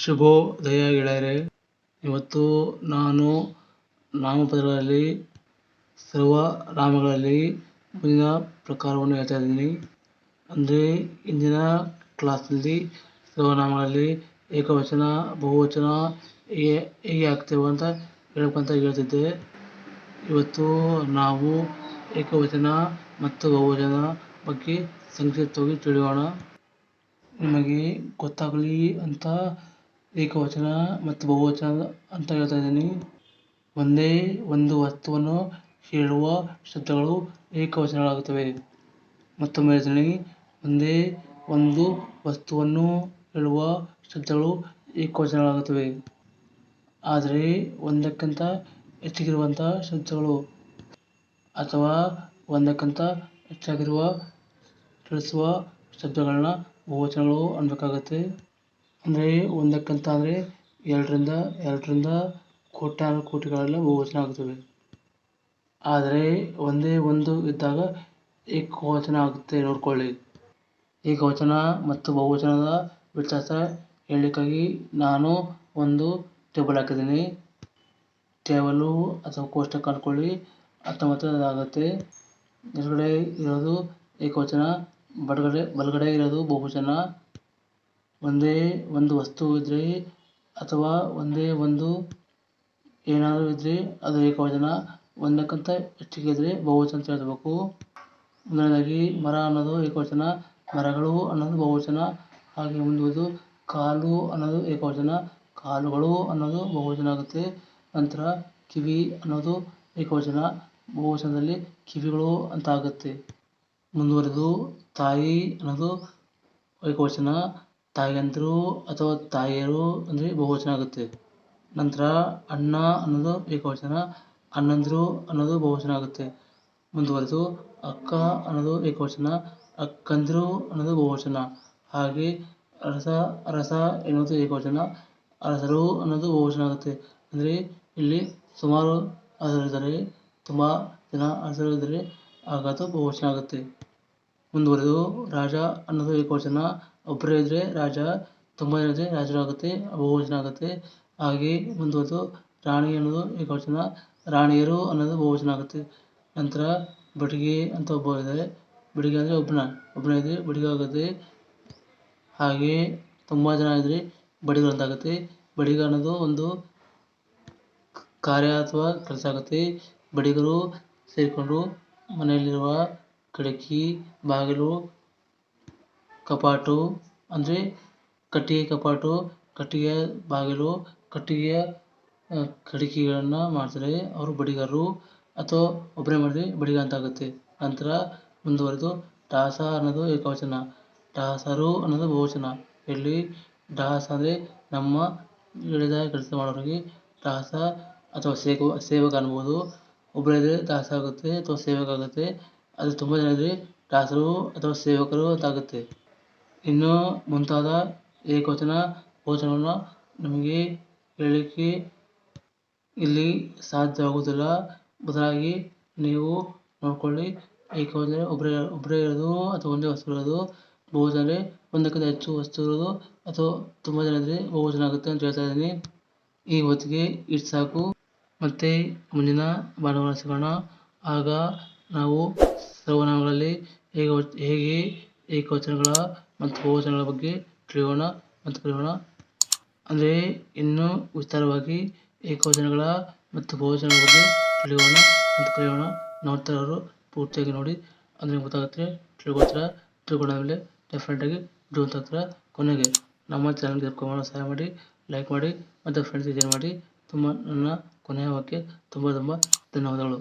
ಶುಭೋದಯ ಗೆಳೆಯರೆ ಇವತ್ತು ನಾನು ನಾಮಪದಗಳಲ್ಲಿ ಸರ್ವನಾಮಗಳಲ್ಲಿ ಮುಂದಿನ ಪ್ರಕಾರವನ್ನು ಹೇಳ್ತಾ ಇದ್ದೀನಿ. ಅಂದರೆ ಇಂದಿನ ಕ್ಲಾಸ್ನಲ್ಲಿ ಸರ್ವನಾಮಗಳಲ್ಲಿ ಏಕವಚನ, ಬಹುವಚನ ಹೇಗೆ ಹೇಗೆ ಆಗ್ತೇವೆ ಅಂತ ಹೇಳ್ಕೊಂತ ಹೇಳ್ತಿದ್ದೆ. ಇವತ್ತು ನಾವು ಏಕವಚನ ಮತ್ತು ಬಹುವಚನ ಬಗ್ಗೆ ಸಂಕ್ಷಿಪ್ತವಾಗಿ ತಿಳಿಯೋಣ. ನಿಮಗೆ ಗೊತ್ತಾಗಲಿ ಅಂತ ಏಕವಚನ ಮತ್ತು ಬಹುವಚನ ಅಂತ ಹೇಳ್ತಾ ಇದ್ದೀನಿ. ಒಂದೇ ಒಂದು ವಸ್ತುವನ್ನು ಹೇಳುವ ಶಬ್ದಗಳು ಏಕವಚನಗಳಾಗುತ್ತವೆ. ಮತ್ತೊಮ್ಮೆ ಹೇಳ್ತೀನಿ. ಒಂದೇ ಒಂದು ವಸ್ತುವನ್ನು ಹೇಳುವ ಶಬ್ದಗಳು ಏಕವಚನಗಳಾಗುತ್ತವೆ. ಆದರೆ ಒಂದಕ್ಕಿಂತ ಹೆಚ್ಚಿಗಿರುವಂಥ ಶಬ್ದಗಳು ಅಥವಾ ಒಂದಕ್ಕಿಂತ ಹೆಚ್ಚಾಗಿರುವ ತಿಳಿಸುವ ಶಬ್ದಗಳನ್ನ ಬಹುವಚನಗಳು ಅನ್ನಬೇಕಾಗತ್ತೆ ಅಂದರೆ ಒಂದಕ್ಕಂತ ಅಂದರೆ ಎರಡರಿಂದ ಎರಡರಿಂದ ಕೋಟ್ಯಾನು ಕೋಟಿಗಳೆಲ್ಲ ಬಹುವಚನ ಆಗುತ್ತವೆ. ಆದರೆ ಒಂದೇ ಒಂದು ಇದ್ದಾಗ ಏಕವಚನ ಆಗುತ್ತೆ ನೋಡ್ಕೊಳ್ಳಿ. ಏಕವಚನ ಮತ್ತು ಬಹುವಚನದ ವ್ಯತ್ಯಾಸ ಹೇಳಲಿಕ್ಕಾಗಿ ನಾನು ಒಂದು ಟೇಬಲ್ ಹಾಕಿದ್ದೀನಿ. ಟೇಬಲು ಅಥವಾ ಕೋಷ್ಟಕ ಅಂದ್ಕೊಳ್ಳಿ. ಹತ್ತೊಂಬತ್ತದಾಗುತ್ತೆ ಎದುರುಗಡೆ ಇರೋದು ಏಕವಚನ, ಬಡಗಡೆ, ಬಲಗಡೆ ಇರೋದು ಬಹುವಚನ. ಒಂದೇ ಒಂದು ವಸ್ತು ಇದ್ದರೆ ಅಥವಾ ಒಂದೇ ಒಂದು ಏನಾದರೂ ಇದ್ದರೆ ಅದು ಏಕವಚನ. ಒಂದಕ್ಕಿಂತ ಹೆಚ್ಚಿಗೆ ಇದ್ದರೆ ಬಹುವಚನ ಅಂತ ಹೇಳ್ಬೇಕು. ಮೊದಲನೇದಾಗಿ ಮರ ಅನ್ನೋದು ಏಕವಚನ, ಮರಗಳು ಅನ್ನೋದು ಬಹುವಚನ. ಹಾಗೆ ಮುಂದುವರೆದು ಕಾಲು ಅನ್ನೋದು ಏಕವಚನ, ಕಾಲುಗಳು ಅನ್ನೋದು ಬಹುವಚನ ಆಗುತ್ತೆ. ನಂತರ ಕಿವಿ ಅನ್ನೋದು ಏಕವಚನ, ಬಹುವಚನದಲ್ಲಿ ಕಿವಿಗಳು ಅಂತ ಆಗುತ್ತೆ. ಮುಂದುವರೆದು ತಾಯಿ ಅನ್ನೋದು ಏಕವಚನ ತಾಯಂದಿರು ಅಥವಾ ತಾಯಿಯರು ಅಂದರೆ ಬಹುವಚನ ಆಗುತ್ತೆ. ನಂತರ ಅಣ್ಣ ಅನ್ನೋದು ಏಕವಚನ, ಅಣ್ಣಂದಿರು ಅನ್ನೋದು ಬಹುವಚನ ಆಗುತ್ತೆ. ಮುಂದುವರೆದು ಅಕ್ಕ ಅನ್ನೋದು ಏಕವಚನ, ಅಕ್ಕಂದಿರು ಅನ್ನೋದು ಬಹುವಚನ. ಹಾಗೆ ಅರಸ ಅರಸ ಎನ್ನುವುದು ಏಕವಚನ, ಅರಸರು ಅನ್ನೋದು ಬಹುವಚನ ಆಗುತ್ತೆ. ಅಂದರೆ ಇಲ್ಲಿ ಸುಮಾರು ಅರಸರಿದ್ದಾರೆ, ತುಂಬ ಜನ ಅರಸರು ಇದ್ದರೆ ಆಗ ಅದು ಬಹುವಚನ ಆಗುತ್ತೆ. ಮುಂದುವರೆದು ರಾಜ ಅನ್ನೋದು ಏಕವಚನ ಒಬ್ಬರೇ ಇದ್ದರೆ ರಾಜ, ತುಂಬ ಜನ ಇದ್ದರೆ ರಾಜರು ಆಗುತ್ತೆ ಬಹುವಚನ ಆಗುತ್ತೆ. ಹಾಗೆ ಮುಂದುವರೆದು ರಾಣಿ ಅನ್ನೋದು ಏಕವಚನ ರಾಣಿಯರು ಅನ್ನೋದು ಬಹುವಚನ ಆಗುತ್ತೆ. ನಂತರ ಬಡಿಗೆ ಅಂತ ಒಬ್ಬ ಇದ್ದಾರೆ. ಬಡಗಿ ಅಂದರೆ ಒಬ್ಬನ ಒಬ್ಬನೇ ಇದ್ದರೆ ಬಡಿಗೆ ಆಗುತ್ತೆ ಹಾಗೆ ತುಂಬ ಜನ ಇದ್ದರೆ ಅಂತ ಆಗುತ್ತೆ ಬಡಿಗ ಅನ್ನೋದು ಒಂದು ಕಾರ್ಯ ಅಥವಾ ಕೆಲಸ ಆಗುತ್ತೆ. ಬಡಿಗರು ಸೇರಿಕೊಂಡು ಮನೆಯಲ್ಲಿರುವ ಕಿಟಕಿ, ಬಾಗಿಲು ಕಪಾಟು, ಅಂದರೆ ಕಟ್ಟಿಗೆ ಕಪಾಟು, ಕಟ್ಟಿಗೆ ಬಾಗಿಲು ಕಟ್ಟಿಗೆಯ ಕಿಟಕಿಗಳನ್ನು ಮಾಡ್ತಾರೆ ಅವರು ಬಡಿಗರು. ಅಥವಾ ಒಬ್ಬರೇ ಮಾಡಿದ್ರೆ ಬಡಿಗ ಅಂತ ಆಗುತ್ತೆ. ನಂತರ ಮುಂದುವರೆದು ದಾಸ ಅನ್ನೋದು ಏಕವಚನ. ದಾಸರು ಅನ್ನೋದು ಬಹುವಚನ. ಇಲ್ಲಿ ದಾಸ ಅಂದರೆ ನಮ್ಮ ಹೇಳಿದ ಕೆಲಸ ಮಾಡೋರಿಗೆ ದಾಸ ಅಥವಾ ಸೇವ ಸೇವಕ ಅನ್ಬೋದು. ಒಬ್ಬರಿದ್ರೆ ದಾಸ ಆಗುತ್ತೆ ಅಥವಾ ಸೇವಕ ಆಗುತ್ತೆ. ಅದು ತುಂಬ ಜನ ಇದ್ದರೆ ದಾಸರು ಅಥವಾ ಸೇವಕರು ಅಂತ ಆಗುತ್ತೆ. ಇನ್ನು ಮುಂತಾದ ಏಕವಚನ ಬಹುವಚನವನ್ನು ನಮಗೆ ಹೇಳಲಿಕ್ಕೆ ಇಲ್ಲಿ ಸಾಧ್ಯವಾಗುವುದಿಲ್ಲ. ಬದಲಾಗಿ ನೀವು ನೋಡಿಕೊಳ್ಳಿ ಏಕವಚನ ಒಬ್ಬರೇ ಒಬ್ಬರೇ ಇರೋದು ಅಥವಾ ಒಂದೇ ವಸ್ತು ಇರೋದು ಬಹುವಚನ ಅಂದರೆ ಒಂದಕ್ಕಿಂತ ಹೆಚ್ಚು ವಸ್ತು ಇರೋದು ಅಥವಾ ತುಂಬ ಜನ ಇದ್ದರೆ ಬಹುವಚನ ಆಗುತ್ತೆ ಅಂತ ಹೇಳ್ತಾ ಇದ್ದೀನಿ. ಈ ಹೊತ್ತಿಗೆ ಇಷ್ಟು ಸಾಕು. ಮತ್ತು ಮುಂದಿನ ಭಾನುವಾರ ಸಿಗೋಣ. ಆಗ ನಾವು ಸರ್ವನಾಮಗಳಲ್ಲಿ ಹೇಗೆ ಹೇಗೆ ಏಕವಚನಗಳ ಮತ್ತು ಬಹುವಚನಗಳ ಬಗ್ಗೆ ತಿಳಿಯೋಣ ಮತ್ತು ಕಲಿಯೋಣ ಅಂದರೆ ಇನ್ನೂ ವಿಸ್ತಾರವಾಗಿ ಏಕವಚನಗಳ ಮತ್ತು ಬಹುವಚನಗಳ ಬಗ್ಗೆ ತಿಳಿಯೋಣ ಮತ್ತು ಕಲಿಯೋಣ ನೋಡ್ತಾ ಇರೋರು ಪೂರ್ತಿಯಾಗಿ ನೋಡಿ. ಅಂದರೆ ಗೊತ್ತಾಗುತ್ತೆ ತಿಳ್ಕೊಳ್ತೀರ ತಿಳ್ಕೊಂಡಾದ್ಮೇಲೆ ಡೆಫಿನೆಟಾಗಿ ಡೂ ಅಂತ ಹಾಕ್ತೀರ ಕೊನೆಗೆ. ನಮ್ಮ ಚಾನಲ್ಗೆ ಸಬ್ಸ್ಕ್ರೈಬ್ ಸಹಾಯ ಮಾಡಿ ಲೈಕ್ ಮಾಡಿ ಮತ್ತು ಫ್ರೆಂಡ್ಸ್ಗೆ ಶೇರ್ ಮಾಡಿ. ತುಂಬ ನನ್ನ ಕೊನೆಯ ವಾಕ್ಯ ತುಂಬ ತುಂಬ ಧನ್ಯವಾದಗಳು.